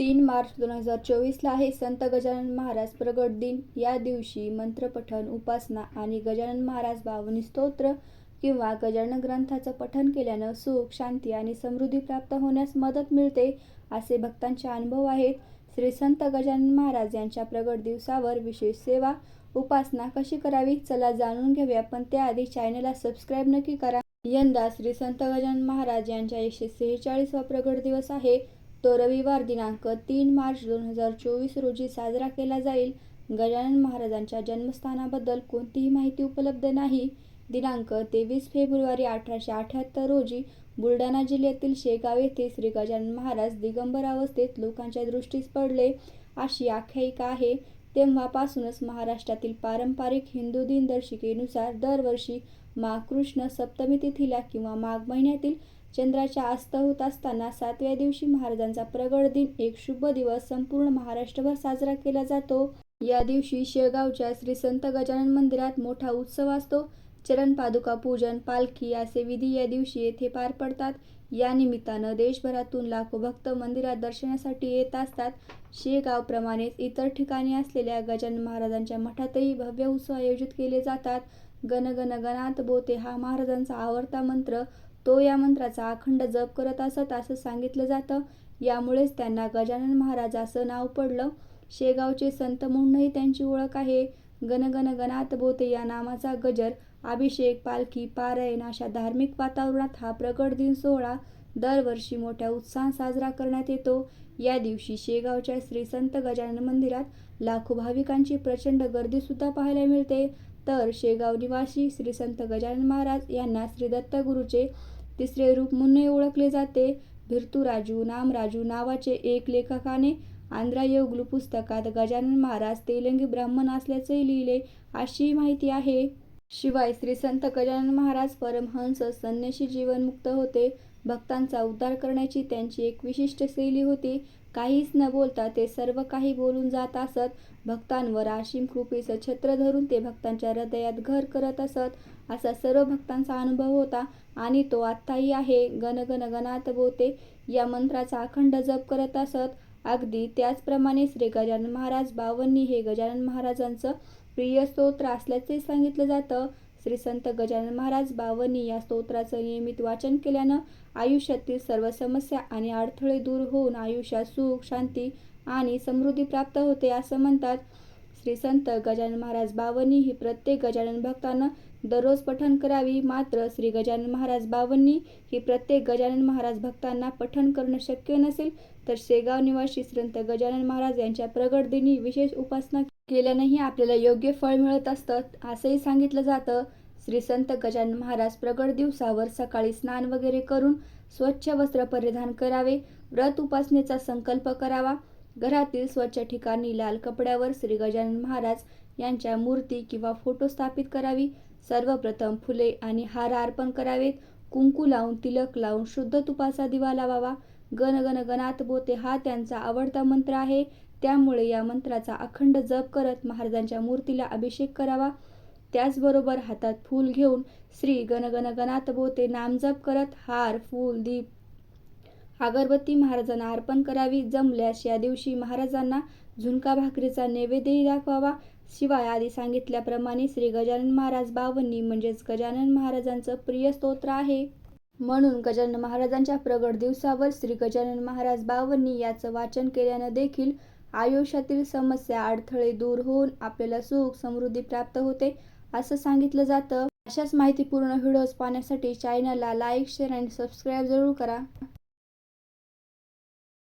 तीन मार्च दोन हजार चोवीसला आहे. संत गजानन महाराज प्रगट दिन. या दिवशी मंत्रपठण उपासना आणि गजानन महाराज बावनी स्तोत्र किंवा गजानन ग्रंथाचं पठण केल्यानं सुख शांती आणि समृद्धी प्राप्त होण्यास मदत मिळते असे भक्तांचे अनुभव आहेत. श्री संत गजानन महाराज यांच्या प्रगट दिवसावर विशेष सेवा उपासना कशी करावी? चला जाणून घेऊया. पण त्याआधी चॅनलला सबस्क्राईब नक्की करा. यंदा श्री संत गजानन महाराज यांच्या एकशे सेहेचाळीसवा प्रगट दिवस आहे. तो रविवार दिनांक तीन मार्च दोन हजार चोवीस रोजी साजरा केला जाईल. गजानन महाराजांच्या जन्मस्थानाबद्दल कोणतीही माहिती उपलब्ध नाही. दिनांक तेवीस फेब्रुवारी अठराशे अठ्याहत्तर रोजी बुलढाणा जिल्ह्यातील शेगाव येथे श्री गजानन महाराज दिगंबर अवस्थेत लोकांच्या दृष्टीस पडले. अशी आख्यायिका आहे. तेव्हापासूनच महाराष्ट्रातील पारंपरिक हिंदू दिनदर्शिकेनुसार दरवर्षी माघ कृष्ण सप्तमी तिथीला किंवा माघ महिन्यातील चंद्राच्या अस्त होत असताना सातव्या दिवशी महाराजांचा प्रगड दिन एक शुभ दिवस संपूर्ण महाराष्ट्रभर साजरा केला जातो. या दिवशी शेगावच्या श्री संत गजानन मंदिरात मोठा उत्सव असतो. चरण पादुका पूजन पालखी असे विधी या दिवशी येथे पार पडतात. या निमित्तानं देशभरातून लाखो भक्त मंदिरात दर्शनासाठी येत असतात. शेगावप्रमाणेच इतर ठिकाणी असलेल्या गजानन महाराजांच्या मठातही भव्य उत्सव आयोजित केले जातात. गण गणात बोते हा महाराजांचा आवडता मंत्र. तो या मंत्राचा अखंड जप करत असत असं सांगितलं जातं. यामुळेच त्यांना गजानन महाराज असं नाव पडलं. शेगावचे संत म्हणूनही त्यांची ओळख आहे. गणगण गणात बोते या नामाचा गजर अभिषेक पालखी पारायण अशा धार्मिक वातावरणात हा प्रगट दिन सोहळा दरवर्षी मोठ्या उत्साहात साजरा करण्यात येतो. या दिवशी शेगावच्या श्री संत गजानन मंदिरात लाखो भाविकांची प्रचंड गर्दी सुद्धा पाहायला मिळते. तर शेगाव निवासी श्री संत गजानन महाराज यांना श्री दत्तगुरूचे तिसरे रूप म्हणूनही ओळखले जाते. भिरतुराजू नामराजू नावाचे एक लेखकाने आंध्रायोगलू पुस्तकात गजानन महाराज तेलंगी ब्राह्मण असल्याचेही लिहिले अशी माहिती आहे. शिवाय श्री संत गजानन महाराज परमहंस संन्याशी जीवनमुक्त होते. भक्तांचा उद्धार करण्याची त्यांची एक विशिष्ट शैली होती. काहीच न बोलता ते सर्व काही बोलून जात असत. भक्तांवर आशिम कृपेचं छत्र धरून ते भक्तांच्या हृदयात घर करत असत. असा सर्व भक्तांचा अनुभव होता आणि तो आत्ताही आहे. गण गण गणात बोते. या मंत्राचा अखंड जप करत असत. अगदी त्याचप्रमाणे श्री गजानन महाराज बावन्नी हे गजानन महाराजांचं प्रिय स्तोत्र असल्याचे सांगितलं जातं. श्री संत गजानन महाराज बावन्नी या स्तोत्राचं नियमित वाचन केल्यानं आयुष्यातील सर्व समस्या आणि अडथळे दूर होऊन आयुष्यात सुख शांती आणि समृद्धी प्राप्त होते असं म्हणतात. श्री संत गजानन महाराज बावनी ही प्रत्येक गजानन भक्तानं दररोज पठण करावी. मात्र श्री गजानन महाराज बावनी ही प्रत्येक गजानन महाराज भक्तांना पठण करणं शक्य नसेल तर शेगाव निवासी संत गजानन महाराज यांच्या प्रगट दिनी विशेष उपासना केल्यानेही आपल्याला योग्य फळ मिळत असतं असंही सांगितलं जातं. श्री संत गजानन महाराज प्रगट दिवसावर सकाळी स्नान वगैरे करून स्वच्छ वस्त्र परिधान करावे. व्रत उपासनेचा संकल्प करावा. घरातील स्वच्छ ठिकाणी लाल कपड्यावर श्री गजानन महाराज यांच्या मूर्ती किंवा फोटो स्थापित करावी. सर्वप्रथम फुले आणि हार अर्पण करावेत. कुंकू लावून तिलक लावून शुद्ध तुपाचा दिवा लावावा. गण गण गणात बोते हा त्यांचा आवडता मंत्र आहे. त्यामुळे या मंत्राचा अखंड जप करत महाराजांच्या मूर्तीला अभिषेक करावा. त्याचबरोबर हातात फूल घेऊन श्री गण गणात बोते नामजप करत हार फूल दीप अगरबत्ती महाराजांना अर्पण करावी. जमल्यास या दिवशी महाराजांना झुणका भाकरीचा नैवेद्यही दाखवावा. शिवाय आधी सांगितल्याप्रमाणे श्री गजानन महाराज बावन्नी म्हणजेच गजानन महाराजांचं प्रिय स्तोत्र आहे. म्हणून गजानन महाराजांच्या प्रगट दिवसावर श्री गजानन महाराज बावन्नी याचं वाचन केल्यानं देखील आयुष्यातील समस्या अडथळे दूर होऊन आपल्याला सुख समृद्धी प्राप्त होते असं सांगितलं जातं. अशाच माहितीपूर्ण व्हिडिओज पाहण्यासाठी चॅनलला लाईक शेअर आणि सबस्क्राईब जरूर करा.